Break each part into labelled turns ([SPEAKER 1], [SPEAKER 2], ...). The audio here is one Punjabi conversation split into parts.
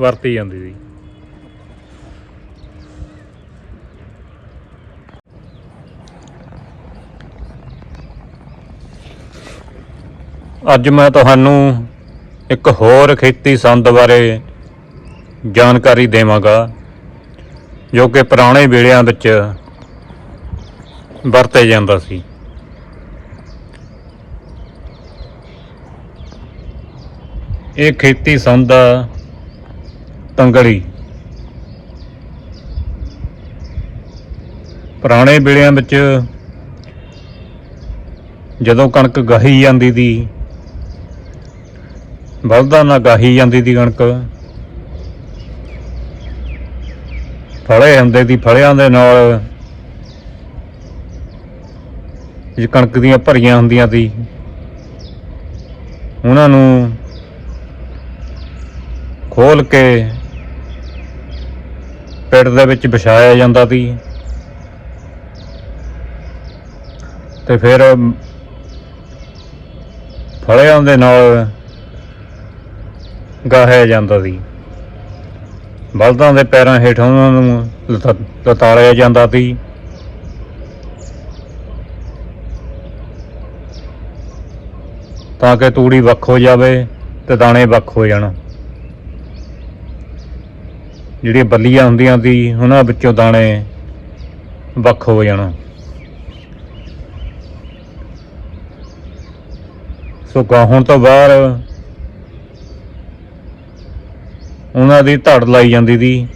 [SPEAKER 1] ਵਰਤੀ ਜਾਂਦੀ ਸੀ। ਅੱਜ ਮੈਂ ਤੁਹਾਨੂੰ ਇੱਕ ਹੋਰ ਖੇਤੀ ਸੰਦ ਬਾਰੇ ਜਾਣਕਾਰੀ ਦੇਵਾਂਗਾ, ਜੋ ਕਿ ਪੁਰਾਣੇ ਵੇਲਿਆਂ ਵਿੱਚ ਵਰਤੇ ਜਾਂਦਾ ਸੀ। ਇਹ ਖੇਤੀ ਸੰਦ ਤੰਗਲੀ ਪੁਰਾਣੇ ਵੇਲਿਆਂ ਵਿੱਚ ਜਦੋਂ ਕਣਕ ਗਾਹੀ ਜਾਂਦੀ ਦੀ ਬਲਦਾਂ ਨਾਲ ਗਾਹੀ ਜਾਂਦੀ ਦੀ ਕਣਕ, ਫਲੇ ਹੁੰਦੇ ਦੀ ਫਲਿਆਂ ਦੇ ਨਾਲ, ਜੇ ਕਣਕ ਦੀਆਂ ਭਰੀਆਂ ਹੁੰਦੀਆਂ ਸੀ ਉਹਨਾਂ ਨੂੰ ਖੋਲ ਕੇ ਪੇਟ ਦੇ ਵਿੱਚ ਵਿਛਾਇਆ ਜਾਂਦਾ ਸੀ। ਤੇ ਫਿਰ ਫਲਿਆਂ ਦੇ ਨਾਲ ਗਾਹਿਆ ਜਾਂਦਾ ਸੀ। ਬਲਦਾਂ ਦੇ ਪੈਰਾਂ ਹੇਠਾਂ ਉਹਨਾਂ ਨੂੰ ਲਤਾ- ਲਤਾੜਿਆ ਜਾਂਦਾ ਸੀ। ਤਾਂ ਕਿ ਤੂੜੀ ਵੱਖ ਹੋ ਜਾਵੇ ਤੇ ਦਾਣੇ ਵੱਖ ਹੋ ਜਾਣ। ਜਿਹੜੀਆਂ ਬੱਲੀਆਂ ਹੁੰਦੀਆਂ ਸੀ, ਉਹਨਾਂ ਵਿੱਚੋਂ ਦਾਣੇ ਵੱਖ ਹੋ ਜਾਣਾ। ਸੋ ਗਾਹਣ ਤੋਂ ਬਾਹਰ ਉਹਨਾਂ ਦੀ ਧੜ ਲਾਈ ਜਾਂਦੀ ਸੀ।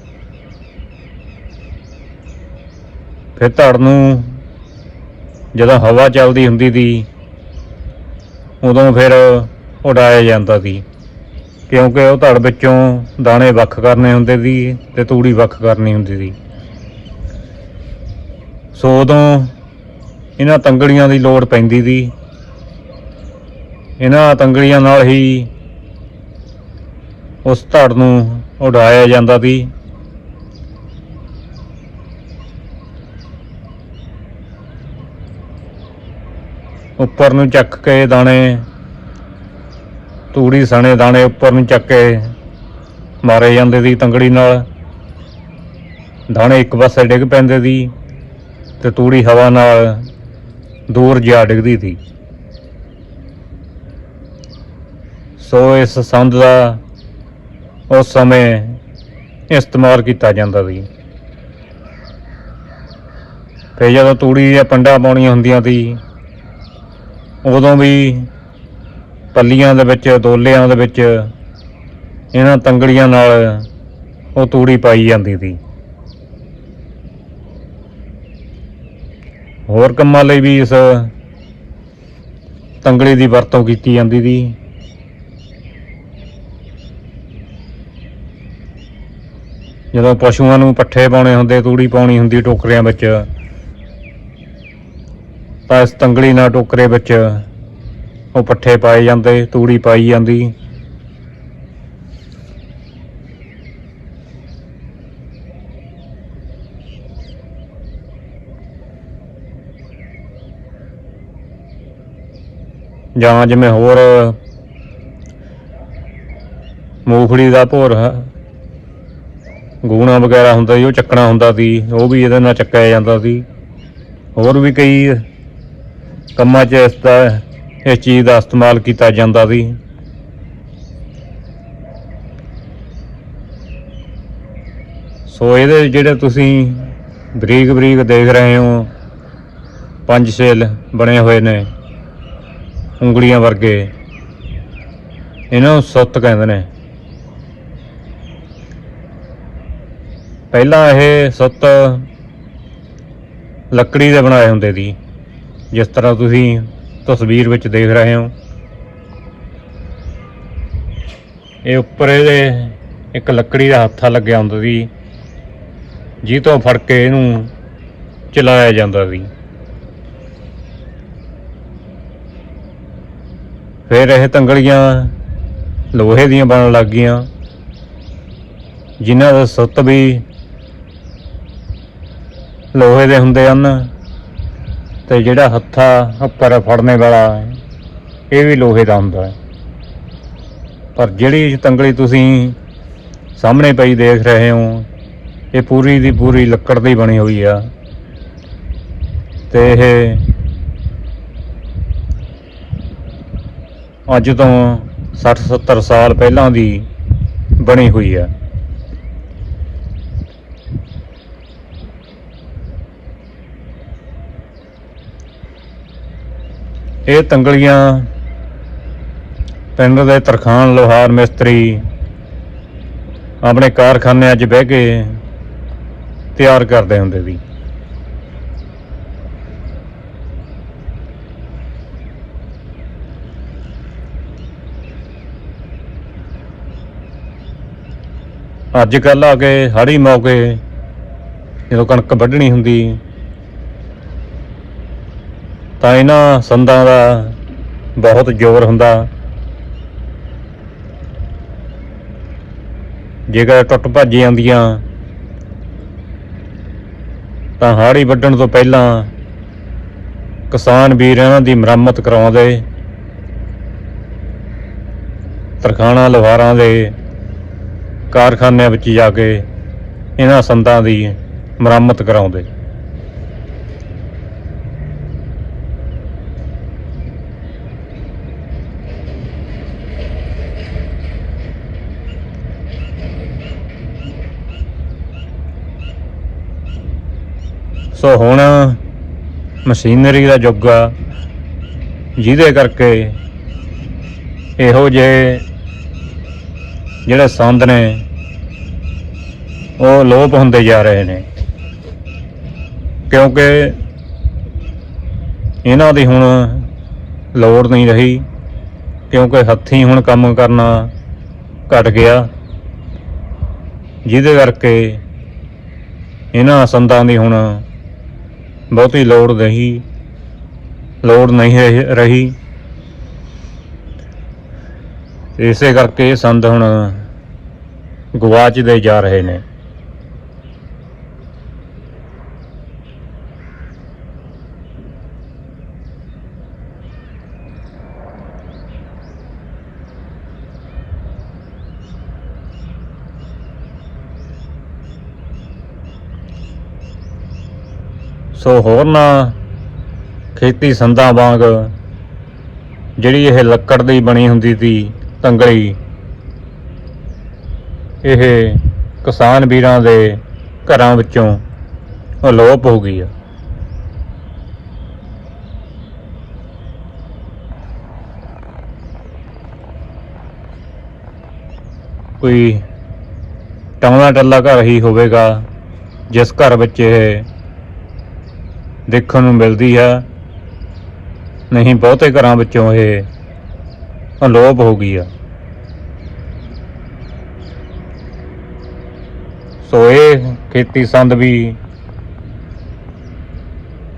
[SPEAKER 1] ਫਿਰ ਧੜ ਨੂੰ ਜਦੋਂ ਹਵਾ ਚੱਲਦੀ ਹੁੰਦੀ ਸੀ, ਉਦੋਂ ਫਿਰ ਉਡਾਇਆ ਜਾਂਦਾ ਸੀ। ਕਿਉਂਕਿ ਉਹ ਧੜ ਵਿੱਚੋਂ ਦਾਣੇ ਵੱਖ ਕਰਨੇ ਹੁੰਦੇ ਸੀ ਤੇ ਤੂੜੀ ਵੱਖ ਕਰਨੀ ਹੁੰਦੀ ਸੀ। ਸੋ ਉਦੋਂ ਇਹਨਾਂ ਤੰਗੜੀਆਂ ਦੀ ਲੋੜ ਪੈਂਦੀ ਸੀ। ਇਹਨਾਂ ਤੰਗੜੀਆਂ ਨਾਲ ਹੀ ਉਸ ਧੜ ਨੂੰ ਉਡਾਇਆ ਜਾਂਦਾ ਸੀ। ਉੱਪਰ ਨੂੰ ਚੱਕ ਕੇ ਦਾਣੇ ਤੂੜੀ ਸਣੇ ਦਾਣੇ ਉੱਪਰ ਨੂੰ ਚੱਕ ਕੇ ਮਾਰੇ ਜਾਂਦੇ ਸੀ ਤੰਗੜੀ ਨਾਲ। ਦਾਣੇ ਇੱਕ ਪਾਸੇ ਡਿੱਗ ਪੈਂਦੇ ਸੀ ਤੇ ਤੂੜੀ ਹਵਾ ਨਾਲ ਦੂਰ ਜਾ ਡਿੱਗਦੀ ਸੀ। ਸੋ ਇਸ ਸੰਦ ਦਾ ਉਸ ਸਮੇਂ ਇਸਤੇਮਾਲ ਕੀਤਾ ਜਾਂਦਾ ਸੀ। ਤੇ ਜਦੋਂ ਤੂੜੀ ਦੀਆਂ ਪੰਡਾ ਪਾਉਣੀਆਂ ਹੁੰਦੀਆਂ ਸੀ, ਉਦੋਂ ਵੀ ਪੱਲੀਆਂ ਦੇ ਵਿੱਚ ਦੋਲਿਆਂ ਦੇ ਵਿੱਚ, ਇਹਨਾਂ ਤੰਗੜੀਆਂ ਨਾਲ ਉਹ ਤੂੜੀ ਪਾਈ ਜਾਂਦੀ ਸੀ। ਹੋਰ ਕੰਮਾਂ ਲਈ ਵੀ ਇਸ ਤੰਗੜੀ ਦੀ ਵਰਤੋਂ ਕੀਤੀ ਜਾਂਦੀ ਸੀ। ਜਦੋਂ ਪਸ਼ੂਆਂ ਨੂੰ ਪੱਠੇ ਪਾਉਣੇ ਹੁੰਦੇ, ਤੂੜੀ ਪਾਉਣੀ ਹੁੰਦੀ ਟੋਕਰਿਆਂ ਵਿੱਚ, ਤਾਂ ਇਸ ਤੰਗੜੀ ਨਾਲ ਟੋਕਰੇ ਵਿੱਚ ਉਹ ਪੱਠੇ ਪਾਏ ਜਾਂਦੇ, ਤੂੜੀ ਪਾਈ ਜਾਂਦੀ। ਜਾਂ ਜਿਵੇਂ ਹੋਰ ਮੂੰਗਫਲੀ ਦਾ ਭੋਰ ਗੂਣਾ ਵਗੈਰਾ ਹੁੰਦਾ ਸੀ, ਉਹ ਚੱਕਣਾ ਹੁੰਦਾ ਸੀ, ਉਹ ਵੀ ਇਹਦੇ ਨਾਲ ਚੱਕਿਆ ਜਾਂਦਾ ਸੀ। ਹੋਰ ਵੀ ਕਈ ਕੰਮਾਂ 'ਚ ਇਸ ਦਾ ਇਸ ਚੀਜ਼ ਦਾ ਇਸਤੇਮਾਲ ਕੀਤਾ ਜਾਂਦਾ ਸੀ। ਸੋ ਇਹਦੇ ਜਿਹੜੇ ਤੁਸੀਂ ਬਰੀਕ ਬਰੀਕ ਦੇਖ ਰਹੇ ਹੋ, ਪੰਜ ਛੇਲ ਬਣੇ ਹੋਏ ਨੇ, ਉਂਗਲੀਆਂ ਵਰਗੇ, ਇਹਨਾਂ ਨੂੰ ਸੁੱਤ ਕਹਿੰਦੇ ਨੇ। ਪਹਿਲਾਂ ਇਹ ਸੁੱਤ ਲੱਕੜੀ ਦੇ ਬਣਾਏ ਹੁੰਦੇ ਸੀ, ਜਿਸ ਤਰ੍ਹਾਂ ਤੁਸੀਂ ਤਸਵੀਰ ਵਿੱਚ ਦੇਖ ਰਹੇ ਹੋ। ਇਹ ਉੱਪਰ ਇਹਦੇ ਇੱਕ ਲੱਕੜੀ ਦਾ ਹੱਥਾ ਲੱਗਿਆ ਹੁੰਦਾ ਸੀ ਜੀ ਤੋਂ ਫੜ ਕੇ ਇਹਨੂੰ ਚਲਾਇਆ ਜਾਂਦਾ ਸੀ। ਫਿਰ ਇਹ ਤੰਗੜੀਆਂ ਲੋਹੇ ਦੀਆਂ ਬਣਨ ਲੱਗ ਗਈਆਂ, ਜਿਨ੍ਹਾਂ ਦਾ ਸੁੱਤ ਵੀ ਲੋਹੇ ਦੇ ਹੁੰਦੇ ਹਨ। ਤੇ ਜਿਹੜਾ ਹੱਥਾ ਉੱਪਰ ਫੜਨੇ ਵਾਲਾ ਇਹ ਵੀ ਲੋਹੇ ਦਾ ਹੁੰਦਾ ਹੈ। ਪਰ ਜਿਹੜੀ ਤੰਗਲੀ ਤੁਸੀਂ ਸਾਹਮਣੇ ਪਈ ਦੇਖ ਰਹੇ ਹੋ, ਇਹ ਪੂਰੀ ਦੀ ਪੂਰੀ ਲੱਕੜ ਦੀ ਬਣੀ ਹੋਈ ਆ। ਤੇ ਇਹ ਅੱਜ ਤੋਂ 60 70 ਸਾਲ ਪਹਿਲਾਂ ਦੀ ਬਣੀ ਹੋਈ ਆ। ਇਹ ਤੰਗਲੀਆਂ, ਪਿੰਡ ਦੇ ਤਰਖਾਨ ਲੋਹਾਰ ਮਿਸਤਰੀ, ਆਪਣੇ ਕਾਰਖਾਨਿਆਂ 'ਚ ਬਹਿ ਕੇ ਤਿਆਰ ਕਰਦੇ ਹੁੰਦੇ ਸੀ। ਅੱਜ ਕੱਲ ਆ ਕੇ ਹਾੜੀ ਮੌਕੇ ਜਦੋਂ ਕਣਕ ਵੱਢਣੀ ਹੁੰਦੀ ਤਾਂ ਇਹਨਾਂ ਸੰਦਾਂ ਦਾ ਬਹੁਤ ਜ਼ੋਰ ਹੁੰਦਾ। ਜੇਕਰ ਟੁੱਟ ਭੱਜ ਜਾਂਦੀਆਂ, ਤਾਂ ਹਾੜੀ ਵੱਢਣ ਤੋਂ ਪਹਿਲਾਂ ਕਿਸਾਨ ਵੀਰ ਇਹਨਾਂ ਦੀ ਮੁਰੰਮਤ ਕਰਾਉਂਦੇ, ਤਰਖਾਣਾ ਲੋਹਾਰਾਂ ਦੇ ਕਾਰਖਾਨਿਆਂ ਵਿੱਚ ਜਾ ਕੇ ਇਹਨਾਂ ਸੰਦਾਂ ਦੀ ਮੁਰੰਮਤ ਕਰਾਉਂਦੇ। ਸੋ ਹੁਣ ਮਸ਼ੀਨਰੀ ਦਾ ਯੁੱਗ ਆ, ਜਿਹਦੇ ਕਰਕੇ ਇਹੋ ਜਿਹੇ ਜਿਹੜੇ ਸੰਦ ਨੇ, ਉਹ ਲੋਪ ਹੁੰਦੇ ਜਾ ਰਹੇ ਨੇ। ਕਿਉਂਕਿ ਇਹਨਾਂ ਦੀ ਹੁਣ ਲੋੜ ਨਹੀਂ ਰਹੀ, ਕਿਉਂਕਿ ਹੱਥੀਂ ਹੁਣ ਕੰਮ ਕਰਨਾ ਘਟ ਗਿਆ, ਜਿਹਦੇ ਕਰਕੇ ਇਹਨਾਂ ਸੰਦਾਂ ਦੀ ਹੁਣ ਬਹੁਤੀ ਲੋੜ ਨਹੀਂ ਲੋੜ ਨਹੀਂ ਰਹੀ- ਰਹੀ। ਇਸੇ ਕਰਕੇ ਸੰਦ ਹੁਣ ਗਵਾਚਦੇ ਜਾ ਰਹੇ ਨੇ। ਸੋ ਹੋਰ ਖੇਤੀ ਸੰਦਾਂ ਵਾਂਗ ਜਿਹੜੀ ਇਹ ਲੱਕੜ ਦੀ ਬਣੀ ਹੁੰਦੀ ਸੀ ਤੰਗੜੀ, ਇਹ ਕਿਸਾਨ ਵੀਰਾਂ ਦੇ ਘਰਾਂ ਵਿੱਚੋਂ ਅਲੋਪ ਹੋ ਗਈ ਆ। ਕੋਈ ਟਾਉਣਾ ਟੱਲਾ ਘਰ ਹੀ ਹੋਵੇਗਾ, ਜਿਸ ਘਰ ਵਿੱਚ ਇਹ ਦੇਖਣ ਨੂੰ ਮਿਲਦੀ ਹੈ। ਨਹੀਂ, ਬਹੁਤੇ ਘਰਾਂ ਵਿੱਚੋਂ ਇਹ ਅਲੋਪ ਹੋ ਗਈ ਆ। ਸੋ ਇਹ ਖੇਤੀ ਸੰਦ ਵੀ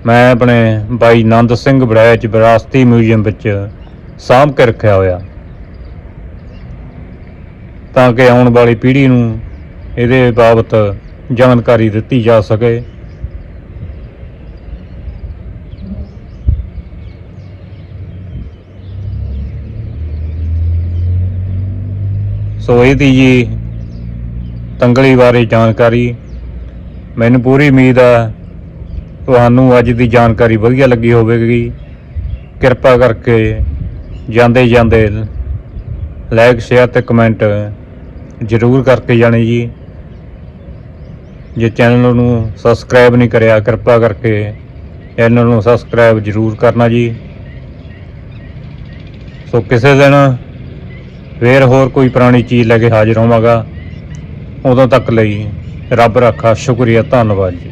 [SPEAKER 1] ਮੈਂ ਆਪਣੇ ਬਾਈ ਨੰਦ ਸਿੰਘ ਬੜੈਚ ਵਿਰਾਸਤੀ ਮਿਊਜ਼ੀਅਮ ਵਿੱਚ ਸਾਂਭ ਕੇ ਰੱਖਿਆ ਹੋਇਆ। ਤਾਂ ਕਿ ਆਉਣ ਵਾਲੀ ਪੀੜ੍ਹੀ ਨੂੰ ਇਹਦੇ ਬਾਬਤ ਜਾਣਕਾਰੀ ਦਿੱਤੀ ਜਾ ਸਕੇ। ਸੋ ਇਹਦੀ ਜੀ ਤੰਗਲੀ ਬਾਰੇ ਜਾਣਕਾਰੀ। ਮੈਨੂੰ ਪੂਰੀ ਉਮੀਦ ਆ, ਤੁਹਾਨੂੰ ਅੱਜ ਦੀ ਜਾਣਕਾਰੀ ਵਧੀਆ ਲੱਗੀ ਹੋਵੇਗੀ। ਕਿਰਪਾ ਕਰਕੇ ਜਾਂਦੇ ਜਾਂਦੇ ਲਾਈਕ ਸ਼ੇਅਰ ਤੇ ਕਮੈਂਟ ਜ਼ਰੂਰ ਕਰਕੇ ਜਾਣੀ ਜੀ। ਜੇ ਚੈਨਲ ਨੂੰ ਸਬਸਕ੍ਰਾਈਬ ਨਹੀਂ ਕਰਿਆ, ਕਿਰਪਾ ਕਰਕੇ ਚੈਨਲ ਨੂੰ ਸਬਸਕ੍ਰਾਈਬ ਜ਼ਰੂਰ ਕਰਨਾ ਜੀ। ਸੋ ਕਿਸੇ ਦਿਨ ਫੇਰ ਹੋਰ ਕੋਈ ਪੁਰਾਣੀ ਚੀਜ਼ ਲੈ ਕੇ ਹਾਜ਼ਰ ਹੋਵਾਂਗਾ। ਉਦੋਂ ਤੱਕ ਲਈ ਰੱਬ ਰੱਖਾ, ਸ਼ੁਕਰੀਆ, ਧੰਨਵਾਦ ਜੀ।